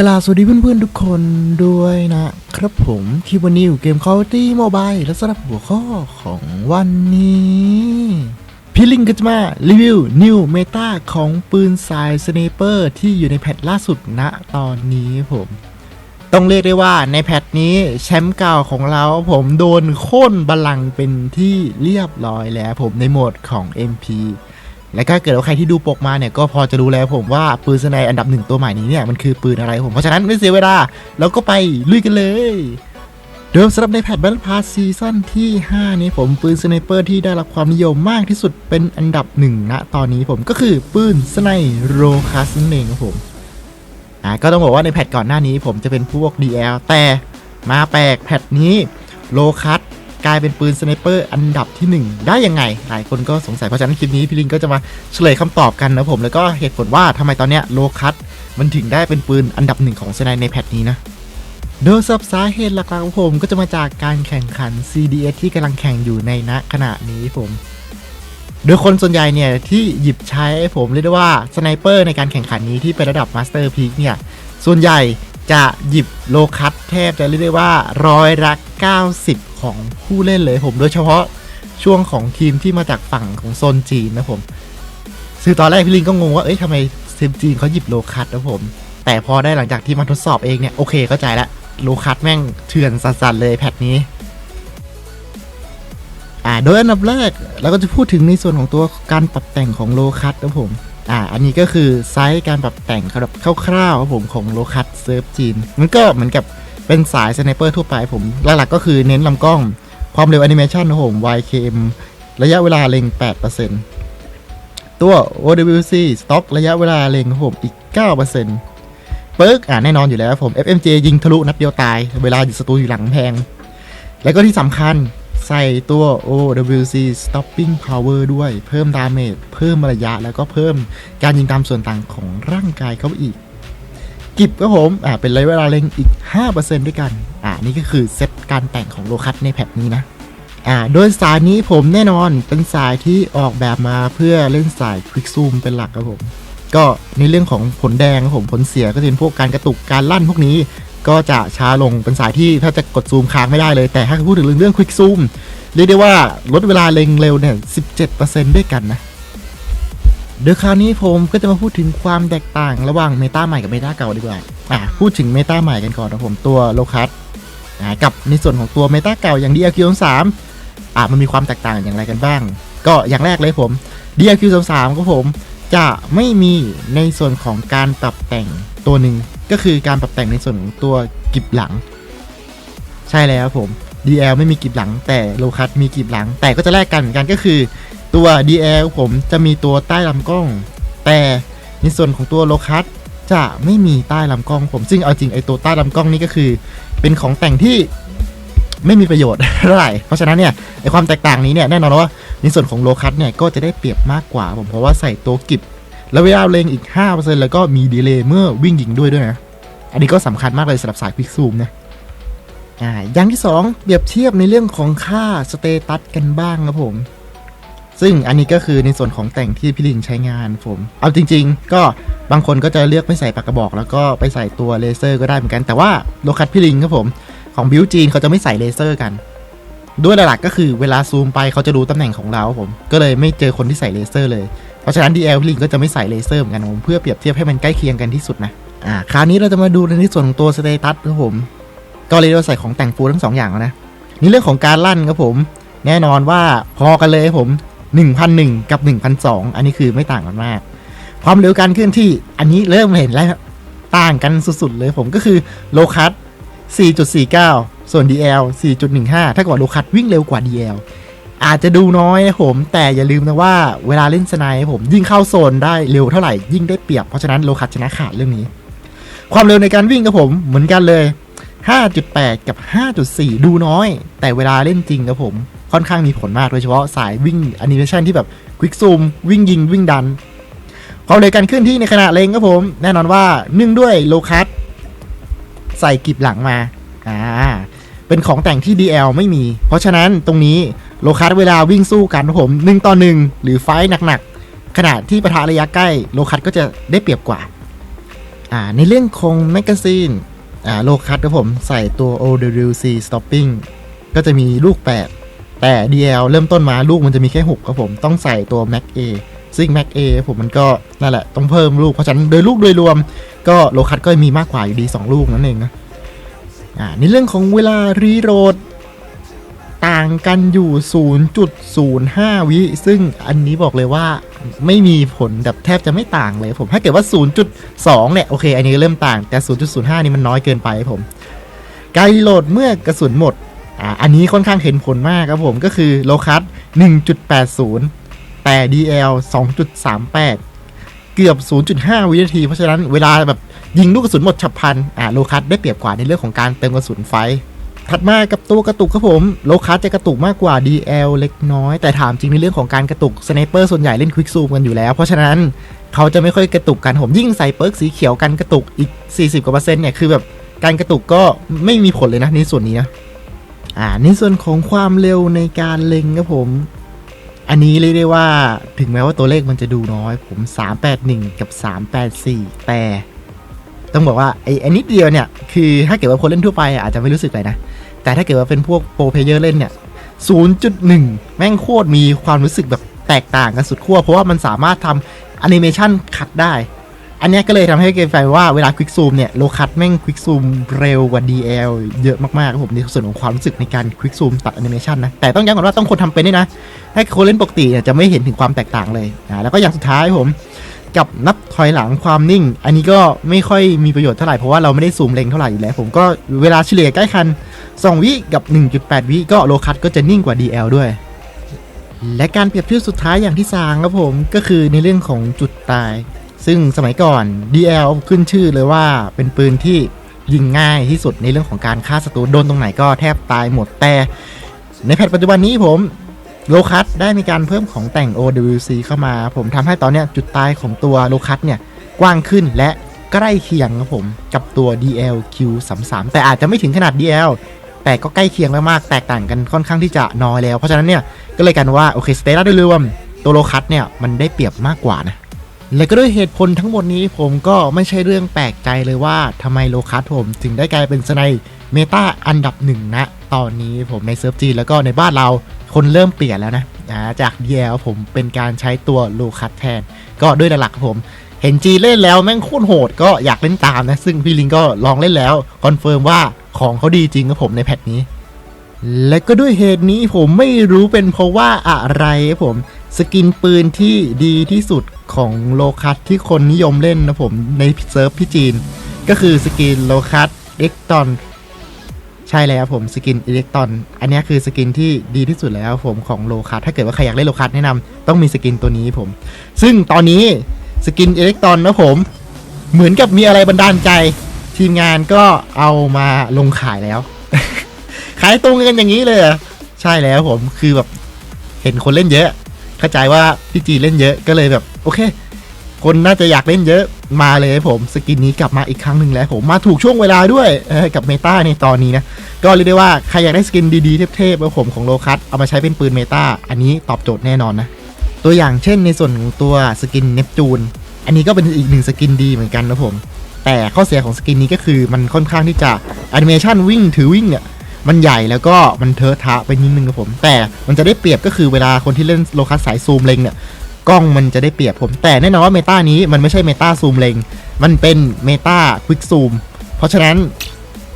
กราสวัสดีเพื่อนๆทุกคนด้วยนะครับผมที่วันนี้อยู่เกม Call of Duty Mobile และสำหรับหัวข้อของวันนี้พี่ลิงก็จะมารีวิว New Meta ของปืนสายสเนเปอร์ที่อยู่ในแพทล่าสุดณตอนนี้ผม ต้องเรียกได้ว่าในแพทนี้แชมป์เก่าของเราผมโดนโค่นบัลลังเป็นที่เรียบร้อยแล้วผมในโหมดของ MP และก็เกิดว่าใครที่ดูปกมาเนี่ยก็พอจะรู้แล้วผมว่าปืนสไนอันดับหนึ่งตัวใหม่นี้เนี่ยมันคือปืนอะไรผม เพราะฉะนั้นไม่เสียเวลาเราก็ไปลุยกันเลย เดิมสำหรับในแพท Battle Pass ซีซั่นที่ 5 นี้ผมปืนสไนเปอร์ที่ได้รับความนิยมมากที่สุดเป็นอันดับหนึ่งณตอนนี้ผมก็คือปืนสไนโรคัสนั่นเองครับผมอ่าก็ต้องบอกว่าในแพทก่อนหน้านี้ผมจะเป็นพวก DL แต่มาแปลกแพทนี้โลคัส กลายเป็นปืนสไนเปอร์อันดับที่ 1 ได้ยังไง หลายคนก็สงสัยเพราะฉะนั้นคลิปนี้พี่ลิงก็จะมาเฉลยคำตอบกันนะผมแล้วก็เหตุผลว่าทำไมตอนเนี้ยโลคัสมันถึงได้เป็นปืนอันดับหนึ่งของสไนในแพทนี้นะโดยสับสาเหตุหลักๆของผมก็จะมาจากการแข่งขัน CDS ที่กำลังแข่งอยู่ในณขณะนี้ผมโดยคนส่วนใหญ่เนี่ยที่หยิบใช้ผมเรียกได้ว่าสไนเปอร์ในการแข่งขันนี้ที่เป็นระดับมาสเตอร์พีคเนี่ยส่วนใหญ่ จะหยิบโลคัสแทบจะเรียกได้ว่าร้อยละ90 ของผู้เล่นเลยผม โดยเฉพาะช่วงของทีมที่มาจากฝั่งของโซนจีนนะผมซึ่งตอนแรกพี่ลิงก็งงว่าเอ้ยทำไมทีมจีนเขาหยิบโลคัสนะผม แต่พอได้หลังจากที่มาทดสอบเองเนี่ย โอเคเข้าใจละโลคัสแม่งเถื่อนสัสๆเลยแพทนี้อ่าโดยอันดับแรกเราก็จะพูดถึงในส่วนของตัวการปรับแต่งของโลคัสนะผม อ่า อันนี้ก็คือไซส์การปรับแต่งแบบคร่าวๆครับผมของโลคัสเซิร์ฟจีน มันก็เหมือนกับเป็นสายสไนเปอร์ทั่วไปผม หลักๆก็คือเน้นลำกล้อง ความเร็วแอนิเมชันนะผม YKM ระยะเวลาเล็ง 8%ตัว OWC สต็อกระยะเวลาเล็งครับผมอีก 9%เปิร์กอ่าแน่นอนอยู่แล้วผม FMJ ยิงทะลุนัดเดียวตาย เวลาอยู่ศัตรูอยู่หลังแพง แล้วก็ที่สำคัญ ใส่ตัว OWC Stopping Power ด้วยเพิ่มดาเมจเพิ่มระยะแล้วก็เพิ่มการยิงตามส่วนต่างของร่างกายเขาอีก กิบก็ผมอ่าเป็นระยะเวลาเล็งอีก 5%ด้วยกันอ่านี่ก็คือเซตการแต่งของโลคัสในแพทนี้นะอ่าโดยสายนี้ผมแน่นอนเป็นสายที่ออกแบบมาเพื่อเล่นสายควิกซูมเป็นหลักครับผมก็ในเรื่องของผลแดงครับผมผลเสียก็จะเป็นพวกการกระตุกการลั่นพวกนี้ ก็จะช้าลงเป็นสายที่ถ้าจะกดซูมค้างไม่ได้เลย แต่ถ้าพูดถึงเรื่องควิกซูมเรียกได้ว่าลดเวลาเล็งเร็วเนี่ย 17%ด้วยกันนะโดยคราวนี้ผมก็จะมาพูดถึงความแตกต่างระหว่างเมตาใหม่กับเมตาเก่าดีกว่า อะพูดถึงเมตาใหม่กันก่อนนะผมตัวโลคัสอ่ากับในส่วนของตัวเมตาเก่าอย่าง DLQ 3อะมันมีความแตกต่างอย่างไรกันบ้าง ก็อย่างแรกเลยผม DLQ 3ก็ผมจะไม่มีในส่วนของการปรับแต่งตัวหนึ่ง ก็คือการปรับแต่งในส่วนของตัวกิบหลัง ใช่แล้วผม DL ไม่มีกิบหลัง แต่โลคัสมีกิบหลัง แต่ก็จะแลกกันเหมือนกันก็คือตัว DL ผมจะมีตัวใต้ลำกล้อง แต่ในส่วนของตัวโลคัสจะไม่มีใต้ลำกล้อง ผมซึ่งเอาจริงไอตัวใต้ลำกล้องนี่ก็คือ เป็นของแต่งที่ไม่มีประโยชน์เท่าไหร่ เพราะฉะนั้นเนี่ยไอความแตกต่างนี้เนี่ยแน่นอนว่าในส่วนของโลคัสเนี่ยก็จะได้เปรียบมากกว่าผมเพราะว่าใส่ตัวกิบ แล้วเวลาเลงอีก 5%แล้วก็มีดีเลย์เมื่อวิ่งยิงด้วยด้วยนะ อันนี้ก็สำคัญมากเลยสำหรับสายควิกซูมนะอ่าอย่างที่ 2 เปรียบเทียบในเรื่องของค่าสเตตัสกันบ้างครับผม ซึ่งอันนี้ก็คือในส่วนของแต่งที่พี่ลิงใช้งานผม เอาจริง ๆ ก็บางคนก็จะเลือกไม่ใส่ปากกระบอก แล้วก็ไปใส่ตัวเลเซอร์ก็ได้เหมือนกัน แต่ว่าโลคัสพี่ลิงครับผม ของบิวจีนเขาจะไม่ใส่เลเซอร์กัน ด้วยหลักๆก็คือเวลาซูมไปเขาจะรู้ตำแหน่งของเราครับผม ก็เลยไม่เจอคนที่ใส่เลเซอร์เลย ราะฉะนั้น DL ลิงก็จะไม่ใส่เลเซอร์เหมือนกันผมเพื่อเปรียบเทียบให้มันใกล้เคียงกันที่สุดนะอ่าคราวนี้เราจะมาดูในส่วนของตัวสเตตัสครับผมก็เรียกว่าใส่ของแต่งฟูลทั้งสองอย่างแล้วนะนี่เรื่องของการลั่นครับผม แน่นอนว่าพอกันเลยครับผม1,001 กับ 1,002 อันนี้คือไม่ต่างกันมาก ความเร็วการเคลื่อนที่อันนี้เริ่มเห็นแล้วต่างกันสุดๆเลยผมก็คือโลคัส4.49 ส่วน DL 4.15 ถ้าเกิดว่าโลคัสวิ่งเร็วกว่า DL อาจจะดูน้อยนะผม แต่อย่าลืมนะว่าเวลาเล่นสไนป์ผมยิ่งเข้าโซนได้เร็วเท่าไหร่ยิ่งได้เปรียบเพราะฉะนั้นโลคัสชนะขาดเรื่องนี้ ความเร็วในการวิ่งกับผมเหมือนกันเลย 5.8 กับ 5.4 ดูน้อย แต่เวลาเล่นจริงครับผม ค่อนข้างมีผลมากโดยเฉพาะสายวิ่งแอนิเมชันที่แบบควิกซูมวิ่งยิงวิ่งดันความเร็วการเคลื่อนที่ในขณะเลงครับผม แน่นอนว่าเนื่องด้วยโลคัสใส่กิบหลังมาอ่าเป็นของแต่งที่ DL ไม่มี เพราะฉะนั้นตรงนี้ โลคัสเวลาวิ่งสู้กันครับผม1ต่อ1หรือไฟ์หนักๆ ขณะที่ประทะระยะใกล้โลคัสก็จะได้เปรียบกว่าอ่าในเรื่องของแมกกาซีนอ่าโลคัสครับผมใส่ตัว OWC Stopping ก็จะมีลูก 8 แต่ DL เริ่มต้นมาลูกมันจะมีแค่ 6 ครับผมต้องใส่ตัว Mac A ซึ่ง Mac A ผมมันก็นั่นแหละต้องเพิ่มลูก เพราะฉะนั้นโดยลูกโดยรวม ก็โลคัสก็มีมากกว่าอยู่ดี 2 ลูกนั่นเองนะอ่าในเรื่องของเวลารีโหลด ต่างกันอยู่ 0.05 วิ ซึ่งอันนี้บอกเลยว่าไม่มีผลแบบแทบจะไม่ต่างเลยผมถ้าเกิดว่า 0.2 เนี่ย โอเค อันนี้เริ่มต่าง แต่ 0.05 นี่มันน้อยเกินไปผม การรีโหลดเมื่อกระสุนหมด อ่า อันนี้ค่อนข้างเห็นผลมากครับผม ก็คือโลคัส1.80 แต่ DL 2.38เกือบ 0.5 วินาที เพราะฉะนั้นเวลาแบบยิงลูกกระสุนหมดฉับพลัน อ่า โลคัสได้เปรียบกว่าในเรื่องของการเติมกระสุนไฟ ถัดมากับตัวกระตุกครับผมโลคัสจะกระตุกมากกว่า DL เล็กน้อย แต่ถามจริงในเรื่องของการกระตุกสไนเปอร์ส่วนใหญ่เล่นควิกซูมกันอยู่แล้ว เพราะฉะนั้นเขาจะไม่ค่อยกระตุกกันผมยิ่งใส่เปิร์กสีเขียวกันกระตุกอีก 40กว่าเปอร์เซ็นต์เนี่ยคือแบบการกระตุกก็ไม่มีผลเลยนะในส่วนนี้นะอ่าในส่วนของความเร็วในการเล็งครับผม อันนี้เรียกได้ว่าถึงแม้ว่าตัวเลขมันจะดูน้อยผม 381 กับ 384 แต่ ต้องบอกว่าไอ้ไอ้นิดเดียวเนี่ยคือถ้าเกิดว่าคนเล่นทั่วไปอาจจะไม่รู้สึกอะไรนะ แต่ถ้าเกิดว่าเป็นพวกโปรเพเยอร์เล่นเนี่ย 0.1 แม่งโคตรมีความรู้สึกแบบแตกต่างกันสุดขั้วเพราะว่ามันสามารถทำแอนิเมชันขัดได้ อันนี้ก็เลยทำให้เกมแฟนว่าเวลาควิกซูมเนี่ยโลคัตแม่งควิกซูมเร็วกว่า DL เยอะมากๆครับผมในส่วนของความรู้สึกในการควิกซูมตัดแอนิเมชันนะแต่ต้องย้ำก่อนว่าต้องคนทำเป็นด้วยนะถ้คนเล่นปกติเนี่ยจะไม่เห็นถึงความแตกต่างเลยอ่าแล้วก็อย่างสุดท้ายผมกับนับถอยหลังความนิ่ง อันนี้ก็ไม่ค่อยมีประโยชน์เท่าไหร่เพราะว่าเราไม่ได้ซูมเล็งเท่าไหร่อยู่แล้ว ผมก็เวลาเฉลี่ยใกล้คัน 2 วิกับ 1.8 วิก็โลคัตก็จะนิ่งกว่า DL ด้วย และการเปรียบเทียบสุดท้ายอย่างที่สามครับผมก็คือในเรื่องของจุดตาย ซึ่งสมัยก่อน DL ขึ้นชื่อเลยว่าเป็นปืนที่ยิงง่ายที่สุดในเรื่องของการฆ่าศัตรูโดนตรงไหนก็แทบตายหมดแต่ ในแพทปัจจุบันนี้ผมโลคัสได้มีการเพิ่มของแต่ง OWC เข้ามา ผมทำให้ตอนนี้จุดตายของตัวโลคัสเนี่ยกว้างขึ้นและใกล้เคียงครับผมกับตัว DLQ33 แต่อาจจะไม่ถึงขนาด DL แต่ก็ใกล้เคียงมากๆแตกต่างกันค่อนข้างที่จะน้อยแล้ว เพราะฉะนั้นเนี่ยก็เลยกันว่าโอเคสเตตัสโดยรวมตัวโลคัสเนี่ยมันได้เปรียบมากกว่านะ และก็ด้วยเหตุผลทั้งหมดนี้ผมก็ไม่ใช่เรื่องแปลกใจเลยว่าทำไมโลคัสผมถึงได้กลายเป็นสไนเมตาอันดับหนึ่งนะ ตอนนี้ผมในเซิร์ฟจีนแล้วก็ในบ้านเราคนเริ่มเปลี่ยนแล้วนะอ่าจาก DL ผมเป็นการใช้ตัวโลคัสแทน ก็ด้วยหลักๆผมเห็นจีเล่นแล้วแม่งโคตรโหดก็อยากเล่นตามนะ ซึ่งพี่ลิงก็ลองเล่นแล้วคอนเฟิร์มว่าของเขาดีจริงครับผมในแพทนี้ และก็ด้วยเหตุนี้ผมไม่รู้เป็นเพราะว่าอะไรครับผม สกินปืนที่ดีที่สุดของโลคัสที่คนนิยมเล่นนะผมในเซิร์ฟพี่จีน ก็คือสกินโลคัสเอ็กตอนใช่แล้วผมสกินอิเล็กตรอน อันนี้คือสกินที่ดีที่สุดแล้วผมของโลคัสถ้าเกิดว่าใครอยากเล่นโลคัสแนะนำต้องมีสกินตัวนี้ผม ซึ่งตอนนี้สกินอิเล็กตรอนนะผม เหมือนกับมีอะไรบันดาลใจ ทีมงานก็เอามาลงขายแล้ว ขายตรงกันอย่างนี้เลย ใช่แล้วผมคือแบบเห็นคนเล่นเยอะ เข้าใจว่าพี่จีเล่นเยอะก็เลยแบบ โอเค คนน่าจะอยากเล่นเยอะมาเลยผมสกินนี้กลับมาอีกครั้งหนึ่งแล้วผมมาถูกช่วงเวลาด้วยกับเมตาในตอนนี้นะ ก็เรียกได้ว่าใครอยากได้สกินดีๆเทพๆของผมของโลคัสเอามาใช้เป็นปืนเมตาอันนี้ตอบโจทย์แน่นอนนะ ตัวอย่างเช่นในส่วนของตัวสกินเนปจูนอันนี้ก็เป็นอีกหนึ่งสกินดีเหมือนกันนะผมแต่ข้อเสียของสกินนี้ก็คือมันค่อนข้างที่จะแอนิเมชันวิ่งถือวิ่งเนี่ย มันใหญ่แล้วก็มันเทอะทะไปนิดนึงครับผม แต่มันจะได้เปรียบก็คือเวลาคนที่เล่นโลคัสสายซูมเล็งเนี่ยกล้องมันจะได้เปรียบผม แต่แน่นอนว่าเมตานี้มันไม่ใช่เมตาซูมเล็ง มันเป็นเมตาควิกซูมเพราะฉะนั้น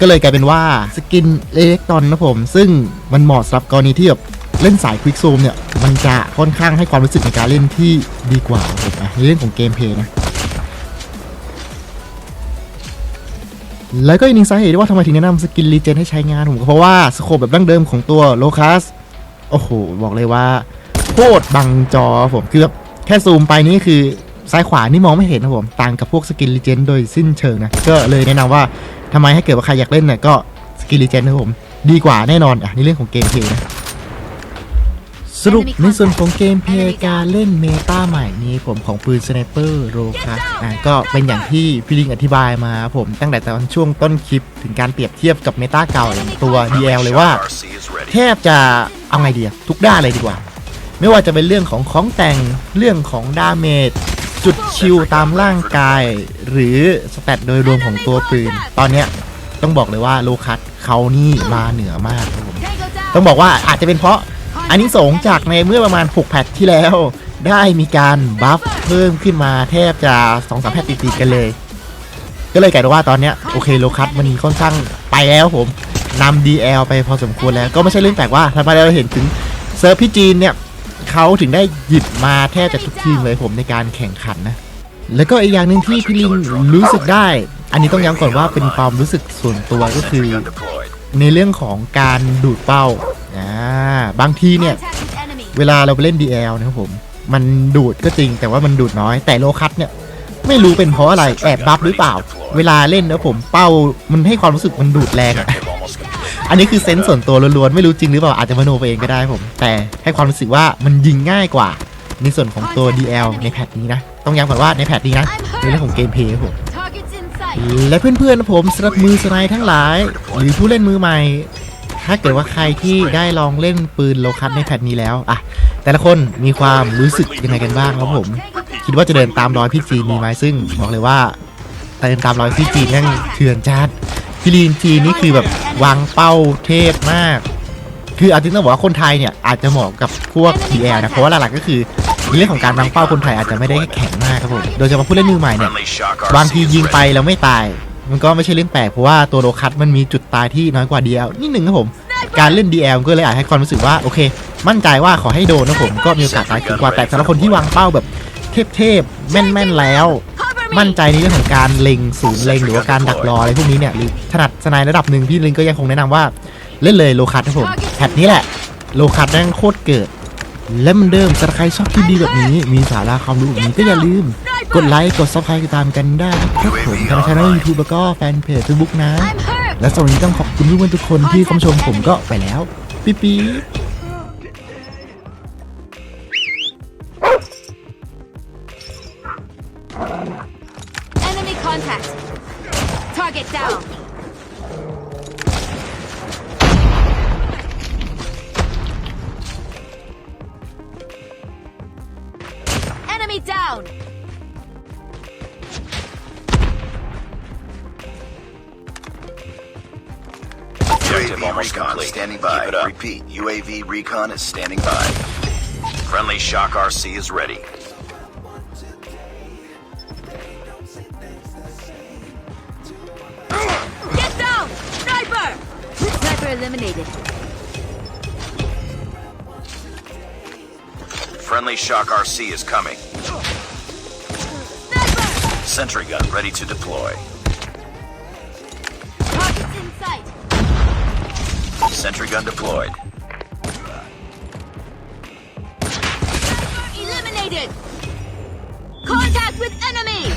ก็เลยกลายเป็นว่าสกินเล็กตอนนะผม ซึ่งมันเหมาะสำหรับกรณีที่แบบเล่นสายควิกซูมเนี่ย มันจะค่อนข้างให้ความรู้สึกในการเล่นที่ดีกว่าผมอะในเรื่องของเกมเพลย์นะ แล้วก็อีกหนึ่งสาเหตุที่ว่าทำไมถึงแนะนำสกินรีเจนให้ใช้งานผมก็เพราะว่าสโคปแบบดั้งเดิมของตัวโลคัสโอ้โห บอกเลยว่าโคตรบังจอผมคือแบบแค่ซูมไปนี่คือซ้ายขวานี่มองไม่เห็นนะผมต่างกับพวกสกินรีเจนโดยสิ้นเชิงนะ ก็เลยแนะนำว่าทำไมให้เกิดว่าใครอยากเล่นเนี่ยก็สกินรีเจนนะผม ดีกว่าแน่นอนอะนี่เรื่องของเกมเพลย์นะ สรุปในส่วนของเกมเพลย์การเล่นเมตาใหม่นี้ผมของปืนสไนเปอร์โรคัสอะก็เป็นอย่างที่พี่ลิงอธิบายมาครับผมตั้งแต่ตอนช่วงต้นคลิปถึงการเปรียบเทียบกับเมตาเก่าอย่างตัว DL เลยว่า แทบจะเอาไงดีอะทุกด้านเลยดีกว่า ไม่ว่าจะเป็นเรื่องของของแต่งเรื่องของดาเมจจุดชิลตามร่างกาย หรือสแตทโดยรวมของตัวปืน ตอนเนี้ยต้องบอกเลยว่าโลคัสเขานี่มาเหนือมากครับผม Tango down. ต้องบอกว่าอาจจะเป็นเพราะ อันนี้สงจากในเมื่อประมาณ 6 แพทที่แล้ว ได้มีการบัฟเพิ่มขึ้นมาแทบจะ2-3แพทติดๆกันเลย ก็เลยกลายเป็นว่าตอนเนี้ยโอเคโลคัสมันค่อนข้างไปแล้วผมนำ DL ไปพอสมควรแล้ว ก็ไม่ใช่เรื่องแปลกว่าทำไมเราเห็นถึงเซิร์ฟพี่จีนเนี่ยเขาถึงได้หยิบมาแทบจะทุกทีมเลยผมในการแข่งขันนะ แล้วก็อีกอย่างหนึ่งที่พี่ลิงรู้สึกได้ อันนี้ต้องย้ำก่อนว่าเป็นความรู้สึกส่วนตัวก็คือ ในเรื่องของการดูดเป้า อ่าบางทีเนี่ย Contact with enemy. เวลาเราไปเล่น DL นะครับผม มันดูดก็จริงแต่ว่ามันดูดน้อย แต่โลคัสเนี่ย ไม่รู้เป็นเพราะอะไรแอบบัฟหรือเปล่า เวลาเล่นนะผมเป้ามันให้ความรู้สึกมันดูดแรงอะ Objective almost complete. อันนี้คือเซนส์ส่วนตัวล้วนๆ ไม่รู้จริงหรือเปล่าอาจจะมโนไปเองก็ได้ผม แต่ให้ความรู้สึกว่ามันยิงง่ายกว่า ในส่วนของตัว DL ในแพทนี้นะ ต้องย้ำก่อนว่าในแพทนี้นะในเรื่องของเกมเพลย์ครับผม Targets in sight. และเพื่อนๆนะผมสำหรับมือสไนด์ทั้งหลาย หรือผู้เล่นมือใหม่ ถ้าเกิดว่าใครที่ได้ลองเล่นปืนโลคัสในแพทนี้แล้วอะแต่ละคนมีความรู้สึกยังไงกันบ้างครับผม คิดว่าจะเดินตามรอยพี่จีนมีไหมซึ่งบอกเลยว่าเดินตามรอยพี่จีนนั่งเถื่อนจัดพี่ลีนจีนนี่คือแบบวางเป้าเทพมาก คืออาจจะต้องบอกว่าคนไทยเนี่ยอาจจะเหมาะกับพวก DL นะเพราะว่าหลักๆก็คือเรื่องของการวางเป้าคนไทยอาจจะไม่ได้แข็งมากครับผมโดยเฉพาะผู้เล่นมือใหม่เนี่ย Friendly shock บางทียิงไปแล้วไม่ตาย มันก็ไม่ใช่เรื่องแปลกเพราะว่าตัวโลคัสมันมีจุดตายที่น้อยกว่า DL นิดหนึ่งครับผม การเล่น DL ก็เลยอาจให้ความรู้สึกว่าโอเค มั่นใจว่าขอให้โดนนะผมก็มีโอกาสตายสูงกว่าแต่สำหรับคนที่วางเป้าแบบเทพๆแม่นๆแล้ว มั่นใจในเรื่องของการเล็งศูนย์เล็งหรือว่าการดักรออะไรพวกนี้เนี่ยหรือถนัดสไนด์ระดับหนึ่งพี่ลิงก็ยังคงแนะนำว่าเล่นเลยโลคัสนะผมแพทนี้แหละโลคัสแม่งโคตรเกิดและมันเดิมสำหรับใครชอบคลิปดีแบบนี้ มีสาระความรู้แบบนี้ก็อย่าลืม กดไลค์ กดซับสไครต์ติดตามกันได้ครับผมทางช่องยูทูบแล้วก็แฟนเพจเฟซบุ๊กนะ และสำหรับวันนี้ต้องขอบคุณเพื่อนๆทุกคนที่เข้ามชมผมก็ไปแล้วปี๊ปี down. Objective UAV almost recon complete. standing Keep by. it up. Repeat, UAV recon is standing by. Friendly shock RC is ready. Get down. Sniper. Sniper eliminated. Friendly shock RC is coming. Sniper. Sentry gun ready to deploy. Sentry gun deployed. Eliminated. Contact with enemy.